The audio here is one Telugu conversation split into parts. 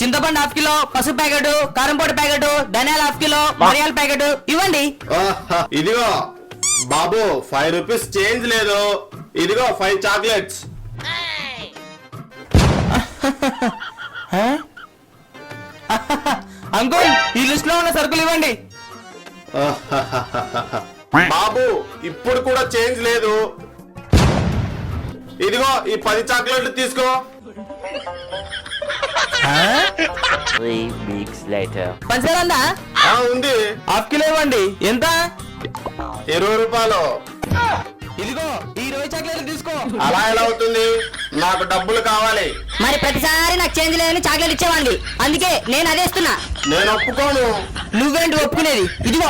చింతపండు హాఫ్ కిలో పసుపు ప్యాకెట్ కారం పొడి ప్యాకెట్ ధనియాల హాఫ్ కిలో మిరియాల ప్యాకెట్. ఇవ్వండి. ఆహా, ఇదిగో. బాబు ఫైవ్ రూపీస్ చేంజ్ లేదు. ఇదిగో ఫైవ్ చాక్లెట్స్. అంకుల్ ఈ లిస్ట్లో ఉన్న సరుకులు ఇవ్వండి. బాబు ఇప్పుడు కూడా చేంజ్ లేదు. ఇదిగో ఈ పది చాక్లెట్లు తీసుకో. పంచదార ఉందా? ఆ, ఉంది. హాఫ్ కిలో ఇవ్వండి. ఎంత? ఇరవై రూపాయలు. ఇదిగో ఈ ఇరవై చాక్లెట్లు తీసుకో. అలా ఎలా అవుతుంది? నాకు డబ్బులు కావాలి. మరి ప్రతిసారి నాకు చేంజ్ లేదని చాక్లెట్ ఇచ్చేవాడివి అందుకే నేను అదే ఇస్తున్నా. నేను ఒప్పుకోను. నువ్వేంటి ఒప్పుకునేది? ఇదిగో.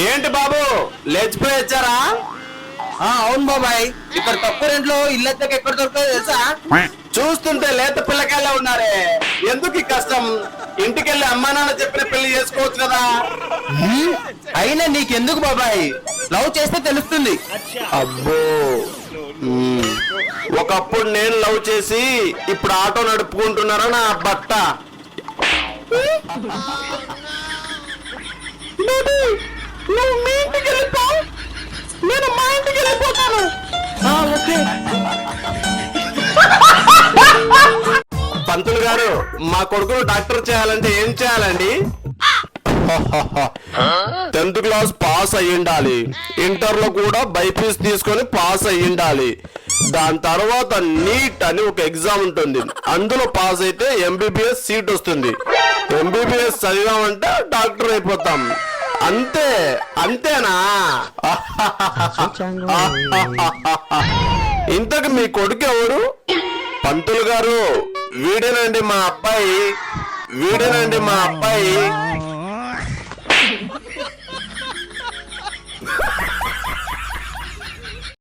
ఏంటి బాబు? లేచిపోయి వచ్చారా? ఆ, అవును బాబాయ్. ఇక్కడ తక్కువ రెంట్లో ఇల్లు ఎత్తక ఎక్కడ దొరుకుతుందో తెలుసా? చూస్తుంటే లేత పిల్లకాయలే ఉన్నారే. ఎందుకు ఈ కష్టం? ఇంటికెళ్ళి అమ్మా నాన్న చెప్పిన పెళ్ళి చేసుకోవచ్చు కదా? అయినా నీకెందుకు బాబాయ్? లవ్ చేస్తే తెలుస్తుంది. అబ్బో. ఒకప్పుడు నేను లవ్ చేసి ఇప్పుడు ఆటో నడుపుకుంటున్నారా నా భర్త? నువ్వు మీ ఇంటికి వెళ్ళిపో. నేను మా ఇంటికి వెళ్ళిపోతాను. ఓకే. పంతులు గారు మా కొడుకును డాక్టర్ చేయాలంటే ఏం చేయాలండి? టెన్త్ క్లాస్ పాస్ అయ్యి ఉండాలి ఇంటర్లో కూడా బైపీస్ తీసుకొని పాస్ అయ్యి ఉండాలి దాని తర్వాత నీట్ అని ఒక ఎగ్జామ్ ఉంటుంది. అందులో పాస్ అయితే ఎంబీబీఎస్ సీట్ వస్తుంది. ఎంబీబీఎస్ చదివామంటే డాక్టర్ అయిపోతాం. అంతే అంతేనా? ఇంతకు మీ కొడుకు ఎవరు? పంతులు గారు వీడేనండి మా అబ్బాయి వీడేనండి మా అబ్బాయి.